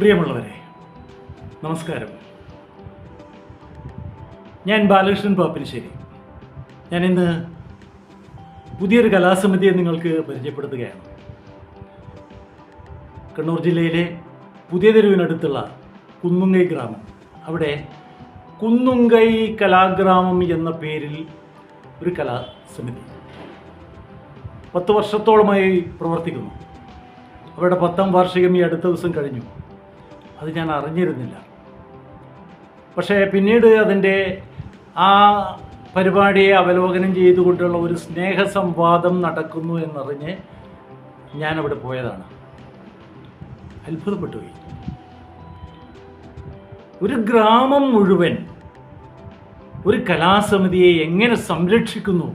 പ്രിയമുള്ളവരെ നമസ്കാരം. ഞാൻ ബാലകൃഷ്ണൻ പാപ്പിനിശ്ശേരി. ഞാൻ ഇന്ന് പുതിയൊരു കലാസമിതിയെ നിങ്ങൾക്ക് പരിചയപ്പെടുത്തുകയാണ്. കണ്ണൂർ ജില്ലയിലെ പുതിയ തെരുവിനടുത്തുള്ള കുന്നുങ്കൈ ഗ്രാമം. അവിടെ കുന്നുങ്കൈ കലാഗ്രാമം എന്ന പേരിൽ ഒരു കലാസമിതി പത്ത് വർഷത്തോളമായി പ്രവർത്തിക്കുന്നു. അവരുടെ പത്താം വാർഷികം ഈ അടുത്ത ദിവസം കഴിഞ്ഞു. അത് ഞാൻ അറിഞ്ഞിരുന്നില്ല. പക്ഷേ പിന്നീട് അതിന്റെ ആ പരിപാടിയെ അവലോകനം ചെയ്തുകൊണ്ടുള്ള ഒരു സ്നേഹസംവാദം നടക്കുന്നു എന്നറിഞ്ഞ് ഞാനവിടെ പോയതാണ്. അത്ഭുതപ്പെട്ടുപോയി ഒരു ഗ്രാമം മുഴുവൻ ഒരു കലാസമിതിയെ എങ്ങനെ സംരക്ഷിക്കുന്നു?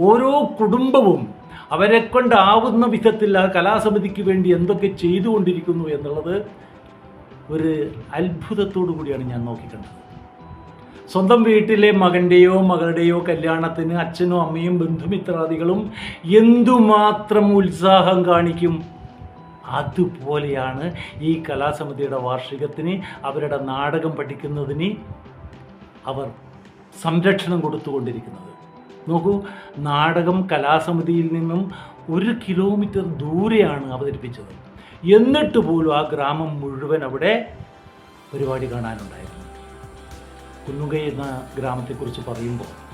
ഓരോ കുടുംബവും അവരെ കൊണ്ടാവുന്ന വിധത്തിൽ ആ കലാസമിതിക്ക് വേണ്ടി എന്തൊക്കെ ചെയ്തുകൊണ്ടിരിക്കുന്നു എന്നുള്ളത് ഒരു അത്ഭുതത്തോടു കൂടിയാണ് ഞാൻ നോക്കിക്കണ്ടത്. സ്വന്തം വീട്ടിലെ മകന്റെയോ മകളുടെയോ കല്യാണത്തിന് അച്ഛനും അമ്മയും ബന്ധുമിത്രാദികളും എന്തുമാത്രം ഉത്സാഹം കാണിക്കും? അതുപോലെയാണ് ഈ കലാസമിതിയുടെ വാർഷികത്തിന് അവരുടെ നാടകം പഠിക്കുന്നതിന് അവർ സംരക്ഷണം കൊടുത്തുകൊണ്ടിരിക്കുന്നത്. നോക്കൂ നാടകം കലാസമിതിയിൽ നിന്നും ഒരു കിലോമീറ്റർ ദൂരെയാണ് അവതരിപ്പിച്ചത്. എന്നിട്ട് പോലും ആ ഗ്രാമം മുഴുവൻ അവിടെ പരിപാടി കാണാനുണ്ടായിരുന്നു. കുന്നുകൈ എന്ന ഗ്രാമത്തെക്കുറിച്ച് പറയുമ്പോൾ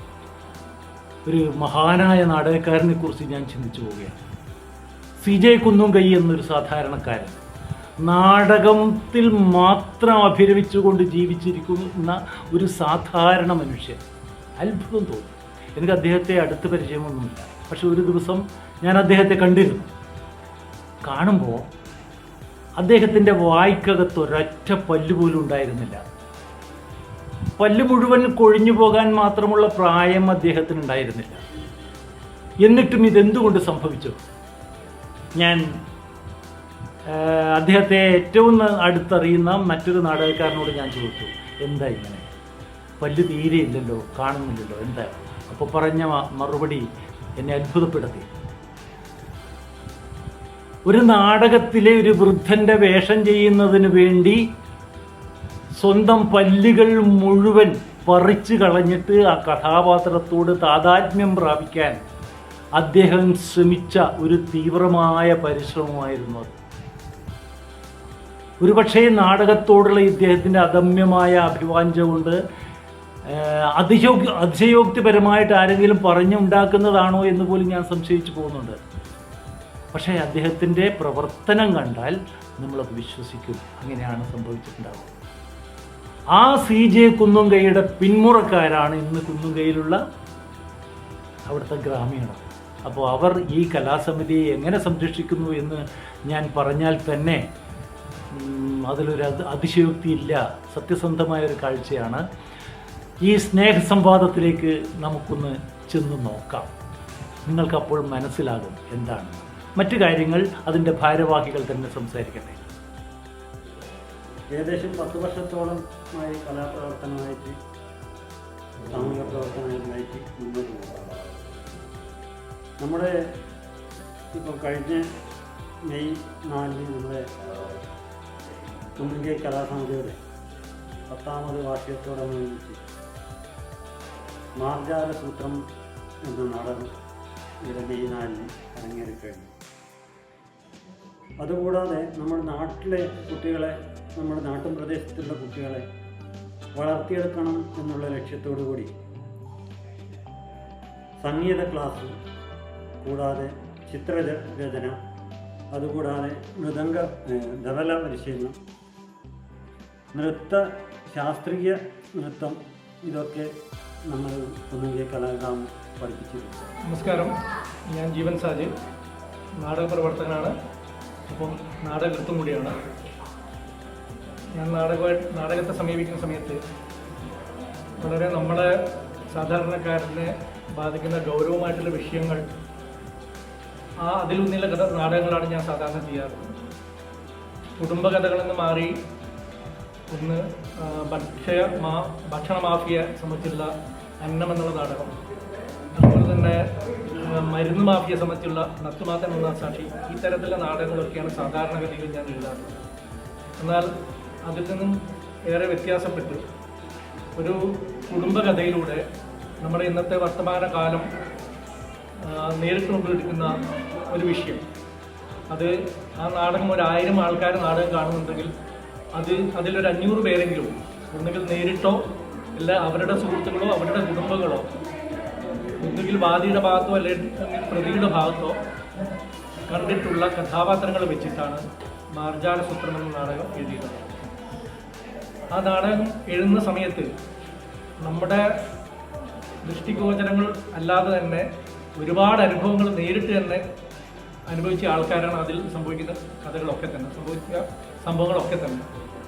ഒരു മഹാനായ നാടകക്കാരനെ കുറിച്ച് ഞാൻ ചിന്തിച്ചു പോവുകയാണ്. സി ജെ കുന്നുംകൈ എന്നൊരു സാധാരണക്കാരൻ നാടകത്തിൽ മാത്രം അഭിരമിച്ചുകൊണ്ട് ജീവിച്ചിരിക്കുന്ന ഒരു സാധാരണ മനുഷ്യൻ. അത്ഭുതം തോന്നി. എനിക്ക് അദ്ദേഹത്തെ അടുത്ത് പരിചയമൊന്നുമില്ല. പക്ഷെ ഒരു ദിവസം ഞാൻ അദ്ദേഹത്തെ കണ്ടിരുന്നു. കാണുമ്പോൾ അദ്ദേഹത്തിന്റെ വായ്ക്കകത്ത് ഒരൊറ്റ പല്ല് പോലും ഉണ്ടായിരുന്നില്ല. പല്ല് മുഴുവൻ കൊഴിഞ്ഞു പോകാൻ മാത്രമുള്ള പ്രായം അദ്ദേഹത്തിന് ഉണ്ടായിരുന്നില്ല. എന്നിട്ടും ഇതെന്തുകൊണ്ട് സംഭവിച്ചു? ഞാൻ അദ്ദേഹത്തെ ഏറ്റവും അടുത്തറിയുന്ന മറ്റൊരു നാടകക്കാരനോട് ഞാൻ ചോദിച്ചു എന്താ ഇങ്ങനെ? പല്ല് തീരെ ഇല്ലല്ലോ കാണുന്നില്ലല്ലോ എന്താ? അപ്പോൾ പറഞ്ഞ മറുപടി എന്നെ അത്ഭുതപ്പെടുത്തി. ഒരു നാടകത്തിലെ ഒരു വൃദ്ധന്റെ വേഷം ചെയ്യുന്നതിന് വേണ്ടി സ്വന്തം പല്ലുകൾ മുഴുവൻ പറിച്ചു കളഞ്ഞിട്ട് ആ കഥാപാത്രത്തോട് താതാത്മ്യം പ്രാപിക്കാൻ അദ്ദേഹം ശ്രമിച്ച ഒരു തീവ്രമായ പരിശ്രമമായിരുന്നു അത്. ഒരുപക്ഷെ നാടകത്തോടുള്ള ഇദ്ദേഹത്തിന്റെ അദമ്യമായ അഭിവാഞ്ച കൊണ്ട് അതിശയോക്തി അതിശയോക്തിപരമായിട്ട് ആരെങ്കിലും പറഞ്ഞുണ്ടാക്കുന്നതാണോ എന്ന് പോലും ഞാൻ സംശയിച്ചു പോകുന്നുണ്ട്. പക്ഷേ അദ്ദേഹത്തിന്റെ പ്രവർത്തനം കണ്ടാൽ നമ്മളത് വിശ്വസിക്കും. അങ്ങനെയാണ് സംഭവിച്ചിട്ടുണ്ടാവുക. ആ സി ജെ കുന്നുംകൈയുടെ പിന്മുറക്കാരാണ് ഇന്ന് കുന്നുംകൈയിലുള്ള അവിടുത്തെ ഗ്രാമീണർ. അപ്പോൾ അവർ ഈ കലാസമിതിയെ എങ്ങനെ സംരക്ഷിക്കുന്നു എന്ന് ഞാൻ പറഞ്ഞാൽ തന്നെ അതിലൊരു അത് അതിശയോക്തിയില്ല. സത്യസന്ധമായ ഒരു കാഴ്ചയാണ്. ഈ സ്നേഹ സംവാദത്തിലേക്ക് നമുക്കൊന്ന് ചെന്ന് നോക്കാം. നിങ്ങൾക്കപ്പോൾ മനസ്സിലാകും എന്താണ്. മറ്റു കാര്യങ്ങൾ അതിന്റെ ഭാരവാഹികൾ തന്നെ സംസാരിക്കട്ടെ. ഏകദേശം പത്ത് വർഷത്തോളമായി കലാപ്രവർത്തനമായിട്ട് സാമൂഹിക പ്രവർത്തനമായിട്ട് മുന്നോട്ട് നമ്മുടെ ഇപ്പോൾ കഴിഞ്ഞ മെയ് നാലിന് നമ്മുടെ തുമ്പിന്റെ കലാസമിതിയുടെ പത്താമത് വാർഷികത്തോടനുബന്ധിച്ച് മാർജാല സൂത്രം എന്ന നാടകം ഇവിടെ മെയ് നാലിന് അരങ്ങേറിക്കഴിഞ്ഞു. അതുകൂടാതെ നമ്മുടെ നാട്ടിലെ കുട്ടികളെ നമ്മുടെ നാട്ടിൻ പ്രദേശത്തുള്ള കുട്ടികളെ വളർത്തിയെടുക്കണം എന്നുള്ള ലക്ഷ്യത്തോടു കൂടി സംഗീത ക്ലാസ് കൂടാതെ ചിത്രരചന അതുകൂടാതെ മൃദംഗ ധവല പരിശീലനം നൃത്ത ശാസ്ത്രീയ നൃത്തം ഇതൊക്കെ നമ്മൾ ഒന്നുകിൽ കലാകാം പഠിപ്പിച്ചിട്ടുണ്ട്. നമസ്കാരം. ഞാൻ ജീവൻ സാജി നാടക പ്രവർത്തകനാണ്. അപ്പം നാടകൃത്തും കൂടിയാണ്. ഞാൻ നാടകമായിട്ട് നാടകത്തെ സമീപിക്കുന്ന സമയത്ത് വളരെ നമ്മുടെ സാധാരണക്കാരനെ ബാധിക്കുന്ന ഗൗരവമായിട്ടുള്ള വിഷയങ്ങൾ ആ അതിലൂന്നിയുള്ള കഥ നാടകങ്ങളാണ് ഞാൻ സാധാരണ ചെയ്യാറ്. കുടുംബകഥകളിൽ നിന്ന് മാറി ഒന്ന് ഭക്ഷ്യ മാ ഭക്ഷണ മാഫിയ സംബന്ധിച്ചുള്ള അന്നം എന്നുള്ള നാടകം. അതുപോലെ തന്നെ മരുന്ന് മാഫിയെ സംബന്ധിച്ചുള്ള നത്തുമാത്തൻ ഒന്നാം സാക്ഷി ഇത്തരത്തിലുള്ള തരത്തിലുള്ള നാടകങ്ങളൊക്കെയാണ് സാധാരണഗതിയിൽ ഞാൻ എഴുതാറുള്ളത്. എന്നാൽ അതിൽ നിന്നും ഏറെ വ്യത്യാസപ്പെട്ട് ഒരു കുടുംബകഥയിലൂടെ നമ്മുടെ ഇന്നത്തെ വർത്തമാന കാലം ആ, നേരിട്ട് കൊണ്ടിരിക്കുന്ന ഒരു വിഷയം. അത് ആ നാടകം ഒരു ആയിരം ആൾക്കാർ നാടകം കാണുന്നുണ്ടെങ്കിൽ അത് അതിലൊരു അഞ്ഞൂറ് പേരെങ്കിലും ഒന്നുകിൽ നേരിട്ടോ അല്ല അവരുടെ സുഹൃത്തുക്കളോ അവരുടെ കുടുംബങ്ങളോ ഒന്നുകിൽ വാദിയുടെ ഭാഗത്തോ അല്ലെങ്കിൽ പ്രതിയുടെ ഭാഗത്തോ കണ്ടിട്ടുള്ള കഥാപാത്രങ്ങൾ വെച്ചിട്ടാണ് മാർജാല സൂത്രം എന്ന നാടകം എഴുതിയത്. ആ നാടകം എഴുതുന്ന സമയത്ത് നമ്മുടെ ദൃഷ്ടിഗോചരങ്ങൾ അല്ലാതെ തന്നെ ഒരുപാട് അനുഭവങ്ങൾ നേരിട്ട് തന്നെ അനുഭവിച്ച ആൾക്കാരാണ് അതിൽ സംഭവിക്കുന്ന കഥകളൊക്കെ തന്നെ സംഭവിച്ച സംഭവങ്ങളൊക്കെ തന്നെ.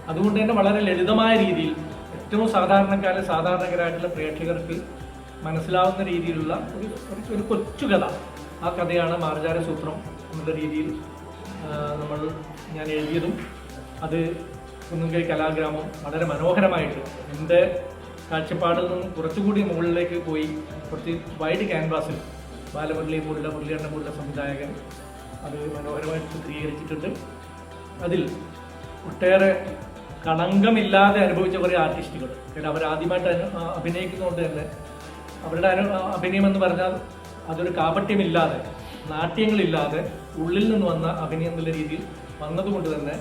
അതുകൊണ്ട് തന്നെ വളരെ ലളിതമായ രീതിയിൽ ഏറ്റവും സാധാരണക്കാരെ സാധാരണക്കാരായിട്ടുള്ള പ്രേക്ഷകർക്ക് മനസ്സിലാവുന്ന രീതിയിലുള്ള ഒരു ഒരു- കൊച്ചു കഥ ആ കഥയാണ് മാർജാര സൂത്രം എന്നുള്ള രീതിയിൽ നമ്മൾ ഞാൻ എഴുതിയതും അത് കുന്നുകൈ കലാഗ്രാമം വളരെ മനോഹരമായിട്ട് എന്റെ കാഴ്ചപ്പാടിൽ നിന്നും കുറച്ചുകൂടി മുകളിലേക്ക് പോയി കുറച്ച് വൈഡ് ക്യാൻവാസിൽ ബാലമുരളി പോലുള്ള മുരളിയണ്ണ പോലുള്ള സംവിധായകൻ അത് മനോഹരമായിട്ട് ചിത്രീകരിച്ചിട്ടുണ്ട്. അതിൽ ഒട്ടേറെ കളങ്കമില്ലാതെ അനുഭവിച്ച കുറേ ആർട്ടിസ്റ്റുകൾ കാരണം അവർ അഭിനയിക്കുന്നതുകൊണ്ട് തന്നെ അവരുടെ അനു അഭിനയം എന്ന് പറഞ്ഞാൽ അതൊരു കാപട്യമില്ലാതെ നാട്യങ്ങളില്ലാതെ ഉള്ളിൽ നിന്ന് വന്ന അഭിനയം എന്നുള്ള രീതിയിൽ വന്നതുകൊണ്ട് തന്നെ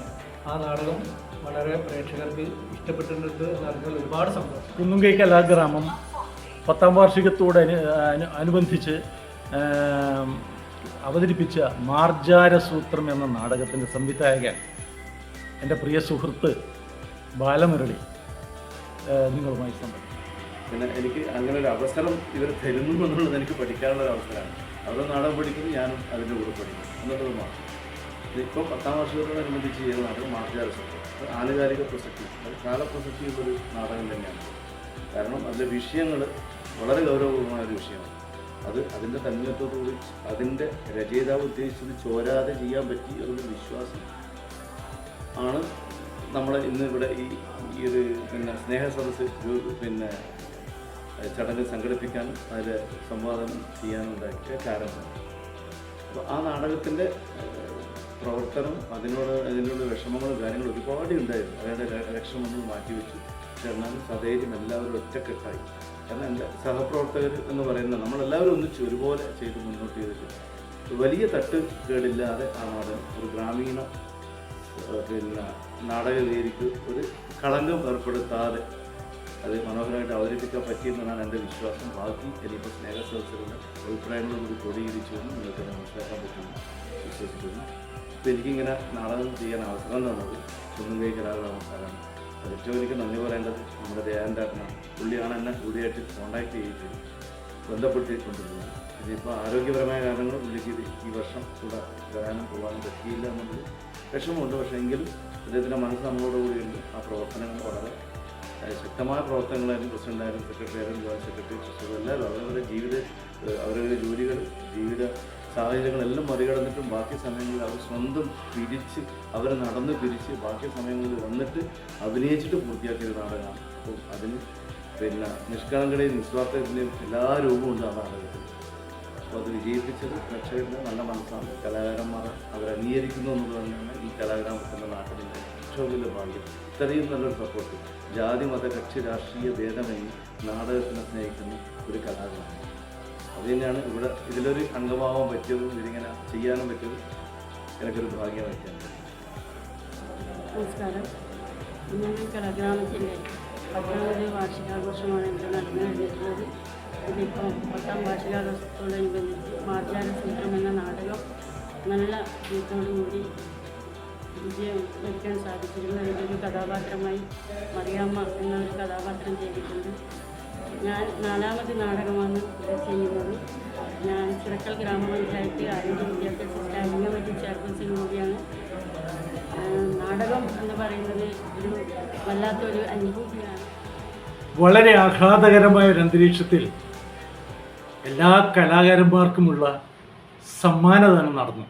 ആ നാടകം വളരെ പ്രേക്ഷകർക്ക് ഇഷ്ടപ്പെട്ടിട്ടുണ്ട് എന്ന് അറിഞ്ഞാൽ ഒരുപാട് സന്തോഷം. കുന്നുംകൈ കലാഗ്രാമം പത്താം വാർഷികത്തോട് അനു അനു- അനുബന്ധിച്ച് അവതരിപ്പിച്ച മാർജാരസൂത്രം എന്ന നാടകത്തിന്റെ സംവിധായകൻ എന്റെ പ്രിയ സുഹൃത്ത് ബാലമുരളി നിങ്ങളുമായി സംബന്ധിക്കും പിന്നെ എനിക്ക് അങ്ങനെ ഒരു അവസരം ഇവർ തരുന്നു എന്നുള്ളത് എനിക്ക് പഠിക്കാനുള്ള ഒരു അവസരമാണ്. അവരുടെ നാടകം പഠിക്കുന്നു ഞാനും അതിന്റെ കൂടെ പഠിക്കും എന്നുള്ളത് മാത്രം. ഇപ്പോൾ പത്താം വർഷത്തോടനുബന്ധിച്ച് ചെയ്ത നാടകം അത് ആനുകാലിക പ്രസക്തി അത് കാലപ്രസക്തിയുള്ളൊരു നാടകം തന്നെയാണ്. കാരണം അതിലെ വിഷയങ്ങൾ വളരെ ഗൗരവപൂർവമായ ഒരു വിഷയമാണ്. അത് അതിന്റെ തന്മയത്വത്തോടുകൂടി അതിന്റെ രചയിതാവ് ഉദ്ദേശിച്ചത് ചോരാതെ ചെയ്യാൻ പറ്റി എന്നൊരു വിശ്വാസം ആണ് നമ്മൾ ഇന്ന് ഇവിടെ ഈ ഈ ഒരു പിന്നെ സ്നേഹ സദസ്സ് പിന്നെ ചടങ്ങ് സംഘടിപ്പിക്കാനും അതിൽ സംവാദം ചെയ്യാനും ഉണ്ടാക്കിയ കാരണം അപ്പോൾ ആ നാടകത്തിന്റെ പ്രവർത്തനം അതിനോട് അതിനുള്ള വിഷമങ്ങളും കാര്യങ്ങളും ഒരുപാട് ഉണ്ടായിരുന്നു. അയാളുടെ ലക്ഷ്യമൊന്നും മാറ്റിവെച്ചു. പക്ഷെ എന്നാലും സധൈര്യം എല്ലാവരും ഒറ്റക്കെട്ടായി. കാരണം എന്റെ സഹപ്രവർത്തകർ എന്ന് പറയുന്നത് നമ്മളെല്ലാവരും ഒന്നിച്ച് ഒരുപോലെ ചെയ്ത് മുന്നോട്ട് ചെയ്തിട്ട് വലിയ തട്ടുകേടില്ലാതെ ആ നാടകം ഒരു ഗ്രാമീണ പിന്നെ പിന്നെ നാടകവേദിക്ക് ഒരു കളങ്കം ഏർപ്പെടുത്താതെ അത് മനോഹരമായിട്ട് അവതരിപ്പിക്കാൻ പറ്റിയെന്നാണ് എന്റെ വിശ്വാസം. ബാക്കി ഇനിയിപ്പോൾ സ്നേഹ സദസ്സുകളുടെ അഭിപ്രായങ്ങളും കൂടി ക്രോഡീകരിച്ചു എന്ന് നിങ്ങൾക്ക് മനസ്സിലാക്കാൻ പറ്റുമെന്ന് വിശ്വസിക്കുന്നു. അപ്പോൾ എനിക്കിങ്ങനെ നാടകം ചെയ്യാൻ അവസരം തന്നത് കുന്നുകൈ കലാകാരമാണ് അത് ഏറ്റവും എനിക്ക് നന്ദി പറയേണ്ടത് നമ്മുടെ ദേവന്റെ പുള്ളിയാണ് എന്നെ കൂടിയായിട്ട് കോൺടാക്ട് ചെയ്തിട്ട് ബന്ധപ്പെട്ടിട്ടുണ്ടിരുന്നത് ഇനിയിപ്പോൾ ആരോഗ്യപരമായ കാരണങ്ങൾ പുള്ളിക്ക് ഈ വർഷം കൂടെ വരാനും പോകാനും പറ്റിയില്ല എന്നുള്ളത് വിഷമമുണ്ട്. പക്ഷേ എങ്കിലും അദ്ദേഹത്തിന്റെ മനസ്സ് നമ്മളോട് കൂടിയുണ്ട് ആ പ്രവർത്തനങ്ങൾ വളരെ ശക്തമായ പ്രവർത്തനങ്ങളായിരുന്നു പ്രസിഡന്റായാലും സെക്രട്ടറി ആയാലും ജോയിന്റ് സെക്രട്ടറി ട്രഷറർ എല്ലാവരും അവരവരുടെ ജീവിത അവരവരുടെ ജോലികൾ ജീവിത സാഹചര്യങ്ങളെല്ലാം മറികടന്നിട്ടും ബാക്കി സമയങ്ങളിൽ അവർ സ്വന്തം പിരിച്ച് അവർ നടന്ന് പിരിച്ച് ബാക്കി സമയങ്ങളിൽ വന്നിട്ട് അഭിനയിച്ചിട്ട് പൂർത്തിയാക്കിയ ഒരു നാടകമാണ്. അപ്പം അതിന് പിന്നെ നിഷ്കളങ്കടയും നിസ്വാർത്ഥത്തിന്റെയും എല്ലാ രൂപവും ഉണ്ട് ആ നാടകത്തിൽ. അപ്പോൾ അത് വിജയിപ്പിച്ചത് രക്ഷകരുടെ നല്ല മനസ്സാണ്. കലാകാരന്മാർ അവർ അംഗീകരിക്കുന്നു എന്നുള്ളത് തന്നെയാണ് ഈ കലാഗ്രാമത്തിന്റെ നാട്ടിലെ വലിയ ഭാഗ്യം. ഇത്രയും നല്ലൊരു സപ്പോർട്ട് ജാതി മത കക്ഷി രാഷ്ട്രീയ ഭേദമന്യേ നാടകത്തിനെ സ്നേഹിക്കുന്ന ഒരു കലാകാരൻ. അത് തന്നെയാണ് ഇവിടെ ഇതിലൊരു അംഗമാവാൻ പറ്റിയതും ഇതിങ്ങനെ ചെയ്യാനും പറ്റിയതും എനിക്കൊരു ഭാഗ്യം പറ്റിയാണ് നമസ്കാരം. ഇന്ന് കലാഗ്രാമത്തിന്റെ പത്താമത് വാർഷികാഘോഷമാണ് ഇവിടെ നടന്നു ഇതിപ്പം പത്താം വാർഷികാഘോഷത്തോടനുബന്ധിച്ച് മാർജാല സൂത്രം എന്ന നാടകം നല്ല കൂടി വിജയം വരിക്കാൻ സാധിച്ചിരുന്നു ഒരു കഥാപാത്രമായി മറിയാമ്മ എന്നൊരു കഥാപാത്രം ചെയ്തിട്ടുണ്ട്. ഞാൻ നാലാമത് നാടകമാണ് ഇവിടെ ചെയ്യുന്നത്. ഞാൻ ചിറക്കൽ ഗ്രാമപഞ്ചായത്ത് ആരോഗ്യ വിദ്യാഭ്യാസ സ്റ്റാൻഡിനെ പറ്റി ചെയർപേഴ്സൺ കൂടിയാണ് നാടകം എന്ന് പറയുന്നത് ഒരു വല്ലാത്തൊരു അനുഭൂതിയാണ്. വളരെ ആഹ്ലാദകരമായ ഒരു അന്തരീക്ഷത്തിൽ എല്ലാ കലാകാരന്മാർക്കുമുള്ള സമ്മാനദാനം നടന്നു.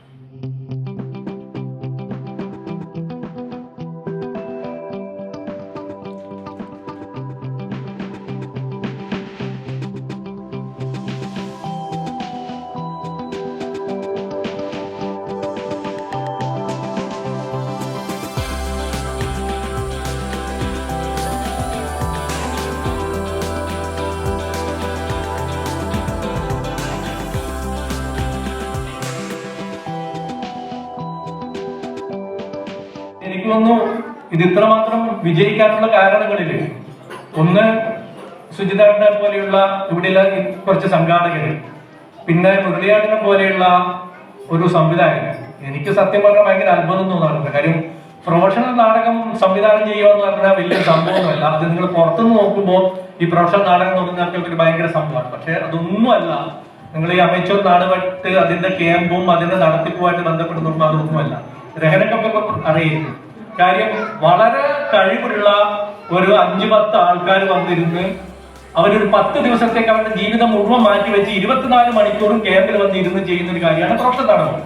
ഇത്രമാത്രം വിജയിക്കാനുള്ള കാരണങ്ങളിൽ ഒന്ന് സുജിതാടിനെ പോലെയുള്ള ഇവിടെയുള്ള കുറച്ച് സംഘാടകർ പിന്നെ മുരളിയാടിനെ പോലെയുള്ള ഒരു സംവിധായകൻ. എനിക്ക് സത്യം പറഞ്ഞാൽ ഭയങ്കര അത്ഭുതം തോന്നാറുണ്ട്. കാര്യം പ്രൊഫഷണൽ നാടകം സംവിധാനം ചെയ്യുക എന്ന് പറഞ്ഞാൽ വലിയ സംഭവമൊന്നുമല്ല അത് നിങ്ങൾ പുറത്തുനിന്ന് നോക്കുമ്പോൾ ഈ പ്രൊഫഷണൽ നാടകം തുടങ്ങുന്ന ഒരു ഭയങ്കര സംഭവമാണ്. പക്ഷെ അതൊന്നുമല്ല. നിങ്ങൾ ഈ അമേച്ചർ നാടുപെട്ട് അതിന്റെ ക്യാമ്പും അതിന്റെ നടത്തിപ്പുമായിട്ട് ബന്ധപ്പെടുന്നുണ്ടോ അതൊന്നുമല്ല. രഹനക്കൊക്കെ അറിയുന്നു കാര്യം വളരെ കഴിവുള്ള ഒരു അഞ്ചു പത്ത് ആൾക്കാർ വന്നിരുന്ന് അവരൊരു പത്ത് ദിവസത്തേക്ക് അവരുടെ ജീവിതം മുഴുവൻ മാറ്റി വെച്ച് ഇരുപത്തിനാല് മണിക്കൂറും ക്യാമ്പിൽ വന്നിരുന്ന് ചെയ്യുന്ന ഒരു കാര്യമാണ് പ്രൊഫഷൻ നടന്നത്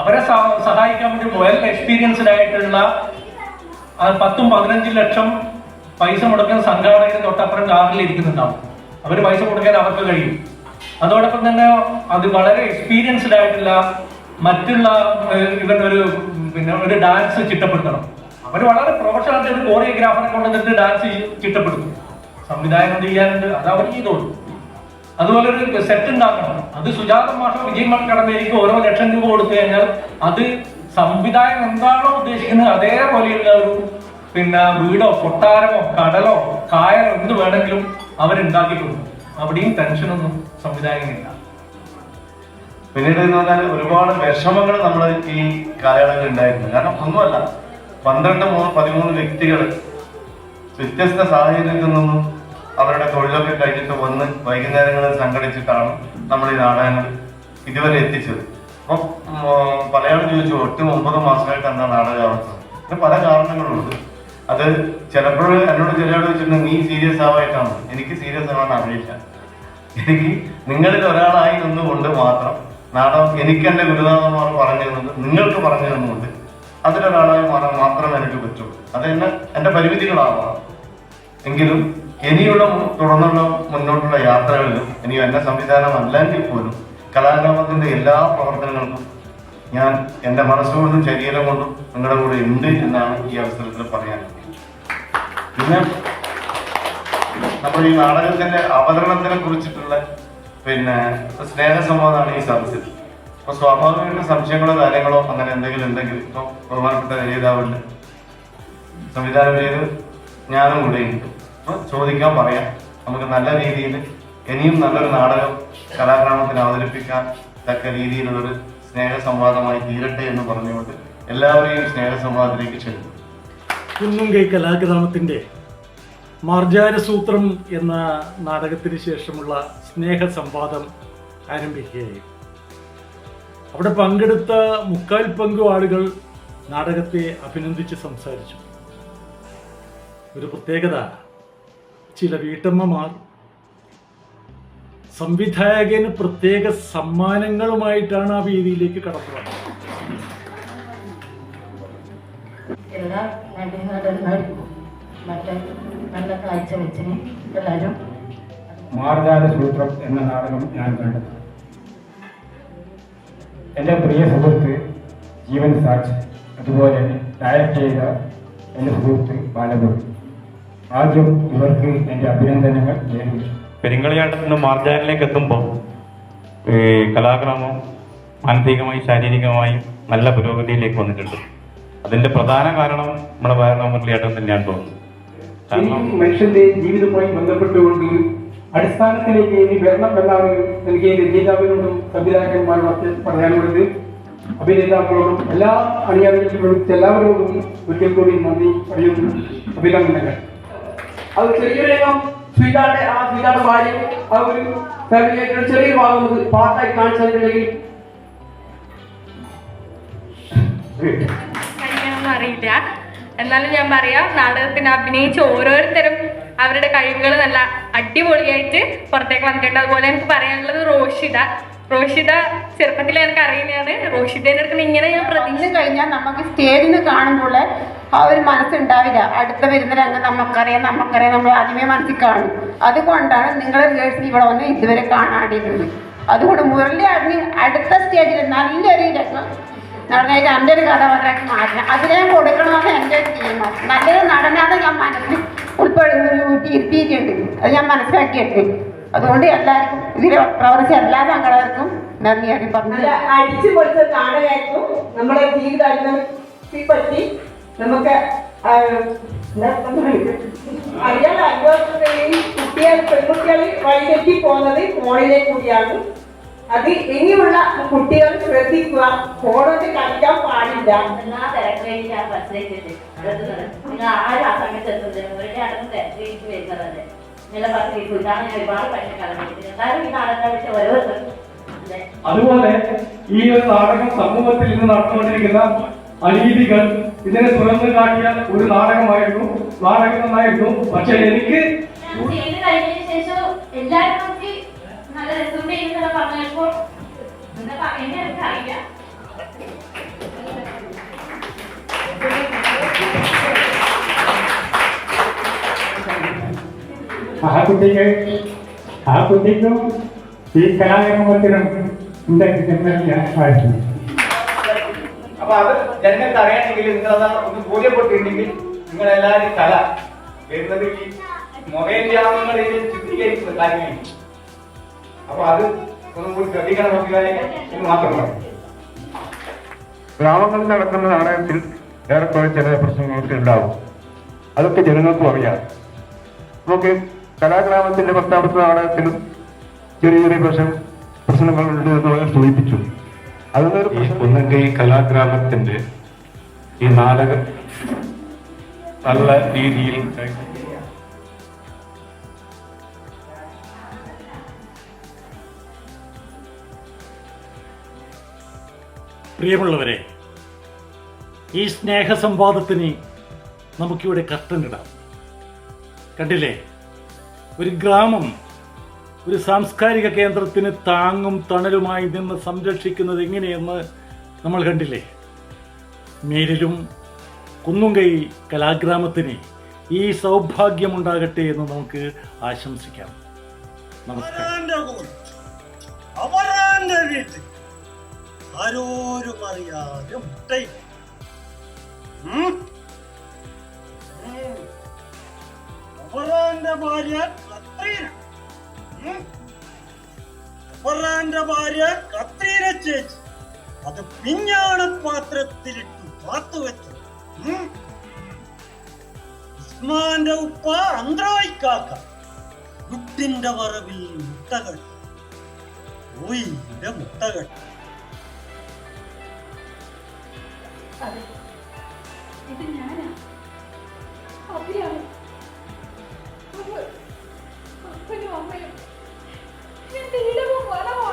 അവരെ സഹായിക്കാൻ വേണ്ടി വെൽ എക്സ്പീരിയൻസ്ഡ് ആയിട്ടുള്ള പത്തും പതിനഞ്ചും ലക്ഷം പൈസ മുടക്കുന്ന സംഘാടകർ തൊട്ടപ്പുറം കാറിൽ ഇരിക്കുന്നുണ്ടാവും. അവർ പൈസ കൊടുക്കാൻ അവർക്ക് കഴിയും. അതോടൊപ്പം തന്നെ അത് വളരെ എക്സ്പീരിയൻസ്ഡ് ആയിട്ടുള്ള മറ്റുള്ള ഒരു പിന്നെ ഒരു ഡാൻസ് ചിട്ടപ്പെടുത്തണം. അവർ വളരെ പ്രൊഫഷണൽ ആയിട്ട് ഒരു കൊണ്ടുവന്നിട്ട് ഡാൻസ് ചിട്ടപ്പെടുത്തും. സംവിധായകൻ ചെയ്യാനുണ്ട്? അത് അവർ ചെയ്തോളൂ. അതുപോലെ ഒരു സെറ്റ് ഉണ്ടാക്കണം. അത് സുജാത മാഷോ വിജയ് മൺകടമ്പേരിക്ക് ഓരോ ലക്ഷം രൂപ കൊടുത്തു കഴിഞ്ഞാൽ അത് സംവിധായകൻ എന്താണോ ഉദ്ദേശിക്കുന്നത് അതേപോലെയുള്ള ഒരു പിന്നെ വീടോ കൊട്ടാരമോ കടലോ കായലോ എന്ത് വേണമെങ്കിലും അവരുണ്ടാക്കിക്കൊടുക്കും അവിടെയും ടെൻഷനൊന്നും സംവിധായകനില്ല. പിന്നീട് എന്ന് പറഞ്ഞാൽ ഒരുപാട് വിഷമങ്ങൾ നമ്മൾ ഈ കാലയളവിൽ ഉണ്ടായിരുന്നു. കാരണം ഒന്നുമല്ല പന്ത്രണ്ട് മൂന്ന് പതിമൂന്ന് വ്യക്തികൾ വ്യത്യസ്ത സാഹചര്യത്തിൽ നിന്നും അവരുടെ തൊഴിലൊക്കെ കഴിഞ്ഞിട്ട് വന്ന് വൈകുന്നേരങ്ങളിൽ സംഘടിച്ചിട്ടാണ് നമ്മൾ ഈ നാടകങ്ങൾ ഇതുവരെ എത്തിച്ചത്. അപ്പം പലയാളും ചോദിച്ചു ഒട്ടും ഒമ്പത് മാസമായിട്ട് എന്താ നാടക അവസ്ഥ പല കാരണങ്ങളുണ്ട് അത് ചിലപ്പോൾ എന്നോട് ചിലയോട് ചോദിച്ചിട്ടുണ്ട് നീ സീരിയസ് ആവായിട്ടാണ്? എനിക്ക് സീരിയസ് ആവാൻ അറിയില്ല. എനിക്ക് നിങ്ങളിൽ ഒരാളായി നിന്നുകൊണ്ട് മാത്രം നാടകം എനിക്ക് എന്റെ ഗുരുനാഥന്മാർ പറഞ്ഞു തന്നത് നിങ്ങൾക്ക് പറഞ്ഞു തന്നുകൊണ്ട് അതിലൊരാളായി മാറാൻ മാത്രമേ എനിക്ക് പറ്റുള്ളൂ അത് എന്നെ എന്റെ പരിമിതികളാവാം. എങ്കിലും ഇനിയുള്ള തുടർന്നുള്ള മുന്നോട്ടുള്ള യാത്രകളിലും ഇനി എന്റെ സംവിധാനം അല്ലെങ്കിൽ പോലും കലാഗ്രാമത്തിന്റെ എല്ലാ പ്രവർത്തനങ്ങൾക്കും ഞാൻ എന്റെ മനസ്സുകൊണ്ടും ശരീരം കൊണ്ടും നിങ്ങളുടെ കൂടെ ഉണ്ട് എന്നാണ് ഈ അവസരത്തിൽ പറയാൻ പിന്നെ നമ്മൾ ഈ നാടകത്തിന്റെ അവതരണത്തിനെ കുറിച്ചിട്ടുള്ള പിന്നെ സ്നേഹസംവാദമാണ് ഈ സദസ്സിൽ അപ്പൊ സ്വാഭാവികമായിട്ട് സംശയങ്ങളോ കാര്യങ്ങളോ അങ്ങനെ എന്തെങ്കിലും ഉണ്ടെങ്കിൽ ഇപ്പൊ ബഹുമാനപ്പെട്ട രചയിതാവുണ്ട് സംവിധാനം ചെയ്ത് ഞാനും കൂടെ ഉണ്ട്. അപ്പൊ ചോദിക്കാൻ പറയാം. നമുക്ക് നല്ല രീതിയിൽ ഇനിയും നല്ലൊരു നാടകം കലാഗ്രാമത്തിൽ അവതരിപ്പിക്കാൻ തക്ക രീതിയിലുള്ളൊരു സ്നേഹ സംവാദമായി തീരട്ടെ എന്ന് പറഞ്ഞുകൊണ്ട് എല്ലാവരെയും സ്നേഹ സ്നേഹസംവാദത്തിലേക്ക് ക്ഷണിക്കുന്നു. കലാഗ്രാമത്തിന്റെ മാർജാര സൂത്രം എന്ന നാടകത്തിന് ശേഷമുള്ള സ്നേഹ സംവാദം ആരംഭിക്കുകയായി. അവിടെ പങ്കെടുത്ത മുക്കാൽ പങ്കു ആളുകൾ നാടകത്തെ അഭിനന്ദിച്ച് സംസാരിച്ചു. ഒരു പ്രത്യേകത ചില വീട്ടമ്മമാർ സംവിധായകന് പ്രത്യേക സമ്മാനങ്ങളുമായിട്ടാണ് ആ വേദിയിലേക്ക് കടന്നു വന്നത്. എല്ലാ നടിനടന്മാരും മറ്റേ നല്ല കാഴ്ച വെച്ചിന് എല്ലാവരും മാർജാല സൂത്രം എന്ന നാടകം ഞാൻ കണ്ടത് എന്റെ പ്രിയ സുഹൃത്ത് ജീവൻ സാക്ഷി അതുപോലെ ഡയറക്റ്റ് ചെയ്ത എന്റെ സുഹൃത്ത് ബാലഗോപി ആദ്യം ഇവർക്ക് എന്റെ അഭിനന്ദനങ്ങൾ നേരുന്നു. പെരിങ്കളിയാട്ടത്തിൽ നിന്ന് മാർജാനിലേക്ക് എത്തുമ്പോൾ ഈ കലാഗ്രാമം മാനസികമായും ശാരീരികമായും നല്ല പുരോഗതിയിലേക്ക് വന്നിട്ടുണ്ട്. അതിന്റെ പ്രധാന കാരണം നമ്മുടെ വയറാമുരളിയാട്ടം തന്നെയാണ് തോന്നുന്നത് കാരണം മനുഷ്യന്റെ ജീവിതവുമായി ബന്ധപ്പെട്ടുകൊണ്ട് അടിസ്ഥാനത്തിലേക്ക് ഇനി വരണം എന്നാണ് എനിക്ക് രചയിതാവിനോടും സംവിധായകന്മാരോടൊക്കെ പറയാനുള്ളത്. അഭിനേതാക്കളോടും എല്ലാ അണിയാളികളോടും എല്ലാവരോടും ഒരിക്കൽ കൂടി നന്ദി പറയുന്നു. അഭിനന്ദനങ്ങൾ. അത് ചെറിയൊരു രംഗം സ്വീകാരുടെ ആ സ്വീകാരുടെ ഭാര്യ ആ ഒരു ഫാമിലിയായിട്ട് ചെറിയൊരു ഭാഗം പാട്ടായി കാണിച്ചതിനിടയിൽ അറിയില്ല. എന്നാലും ഞാൻ പറയാം നാടകത്തിന് അഭിനയിച്ച ഓരോരുത്തരും അവരുടെ കഴിവുകൾ നല്ല അടിപൊളിയായിട്ട് പുറത്തേക്ക് വന്നിട്ടുണ്ട്. അതുപോലെ എനിക്ക് പറയാനുള്ളത് റോഷിത. റോഷിത ചെറുപ്പത്തിൽ എനിക്ക് അറിയുന്നതാണ്. റോഷിതേനെ അടുത്ത് ഇങ്ങനെ ഞാൻ പ്രതീക്ഷ കഴിഞ്ഞാൽ നമുക്ക് സ്റ്റേജിൽ നിന്ന് കാണുമ്പോൾ ആ ഒരു മനസ്സുണ്ടാവില്ല. അടുത്ത വരുന്ന രംഗം നമുക്കറിയാം നമുക്കറിയാം നമ്മൾ ആദ്യമേ മനസ്സിൽ കാണും. അതുകൊണ്ടാണ് നിങ്ങളെ റിഹേഴ്സൽ ഇവിടെ വന്ന് ഇതുവരെ കാണാണ്ടിരുന്നത്. അതുകൊണ്ട് മുരളി മുരളിയാടിന് അടുത്ത സ്റ്റേജിൽ നല്ലൊരു രംഗം നടനായിട്ട് എന്റെ ഒരു കഥാപാത്രമായിട്ട് മാറ്റണം അതിനെ കൊടുക്കണമെന്ന് എന്റെ ഒരു തീരുമാനം നല്ലൊരു നടനാണ് ഞാൻ മനസ്സിൽ ഉൾപ്പെടുത്തി ഇരുത്തിയിട്ടുണ്ട് അത് ഞാൻ മനസ്സിലാക്കിയിട്ട് അതുകൊണ്ട് എല്ലാവർക്കും ഇതിൽ പ്രവർത്തിച്ച എല്ലാ സംഘടകർക്കും നന്ദി അറി പറഞ്ഞു അടിച്ചു പൊളിച്ച നാടകമായിരുന്നു നമ്മുടെ ജീവിതമായിരുന്നു പറ്റി നമുക്ക് അറിയാൻ അനുഭവപ്പെടുകയും കുട്ടികൾ പെൺകുട്ടികൾ വഴിതെറ്റി പോകുന്നത് ഫോണിലെ കൂടിയാണ്. അത് ഇനിയുള്ള കുട്ടികൾ ശ്രദ്ധിക്കുക. ഫോണോട്ട് കളിക്കാൻ പാടില്ല. എല്ലാ തിരക്കുകയും ഞാൻ ആരും ആ സമയത്ത് വരുന്നതല്ലേ ഇതാണ് ഞാൻ ഒരുപാട് പൈസ ഈ അതുപോലെ ഈ ഒരു നാടകം സമൂഹത്തിൽ ഇന്ന് നടന്നുകൊണ്ടിരിക്കുന്ന അനീതികൾ ഇതിനെ തുറന്നു കാട്ടിയ ഒരു നാടകമായിരുന്നു. നാടകം നന്നായിരുന്നു. പക്ഷെ എനിക്ക് എല്ലാവരും നോക്കി നല്ല രസം പറഞ്ഞപ്പോൾ എന്താ പറയുന്നത് എനിക്കറിയില്ല ആ കുട്ടിക്ക് ആ കുട്ടിക്കും ഈ കലാരംഗത്തിനും വായിക്കുന്നു. അപ്പൊ അത് ജനങ്ങൾക്ക് അറിയണമെങ്കിൽ നിങ്ങളത് ഒന്ന് ബോധ്യപ്പെട്ടിട്ടുണ്ടെങ്കിൽ നിങ്ങളെല്ലാവരും കല വരുന്നത് ഈ മൊബൈൽ ഗ്രാമങ്ങളിൽ ചിത്രീകരിക്കുന്ന കാര്യമാണ് അപ്പൊ അത് ഒന്നും കൂടി ശ്രദ്ധിക്കണം നോക്കിയാലേ മാത്രം ഗ്രാമങ്ങളിൽ നടക്കുന്ന നാടകത്തിൽ ഏറെക്കുറെ ചില പ്രശ്നങ്ങളൊക്കെ ഉണ്ടാവും. അതൊക്കെ ജനങ്ങൾക്കും അറിയാം. നമുക്ക് കലാഗ്രാമത്തിന്റെ പത്താമത്തെ നാടകത്തിലും ചെറിയ ചെറിയ പ്രശ്നം പ്രശ്നങ്ങളുണ്ട് എന്ന് അവർ സൂചിപ്പിച്ചു. അതൊന്നൊരു ഈ കുന്നങ്കൈ കലാഗ്രാമത്തിന്റെ ഈ നാടകം നല്ല രീതിയിൽ പ്രിയമുള്ളവരെ ഈ സ്നേഹസംവാദത്തിന് നമുക്കിവിടെ കർട്ടനിടാം കണ്ടില്ലേ? ഒരു ഗ്രാമം ഒരു സാംസ്കാരിക കേന്ദ്രത്തിന് താങ്ങും തണലുമായി നിന്ന് സംരക്ഷിക്കുന്നത് എങ്ങനെയെന്ന് നമ്മൾ കണ്ടില്ലേ? മേലിലും കുന്നുംകൈ കലാഗ്രാമത്തിന് ഈ സൗഭാഗ്യമുണ്ടാകട്ടെ എന്ന് നമുക്ക് ആശംസിക്കാം. നമസ്കാരം. ആരോരും ഭാര്യ അവരാന്റെ ഭാര്യ കത്രീന ചേച്ചി. അത് പിഞ്ഞാണ പാത്രത്തിലിട്ട് പാത്തു വെച്ചു? ഉസ്മാന്റെ ഉപ്പ അന്ത്രോയിക്കാക്ക. കുട്ടിന്റെ വറവിൽ മുട്ടകൾ കോയിന്റെ മുട്ടകൾ ഇത് ഞാനാ. คุณหมอไม่ยังตีแล้วหัวแล้วหัว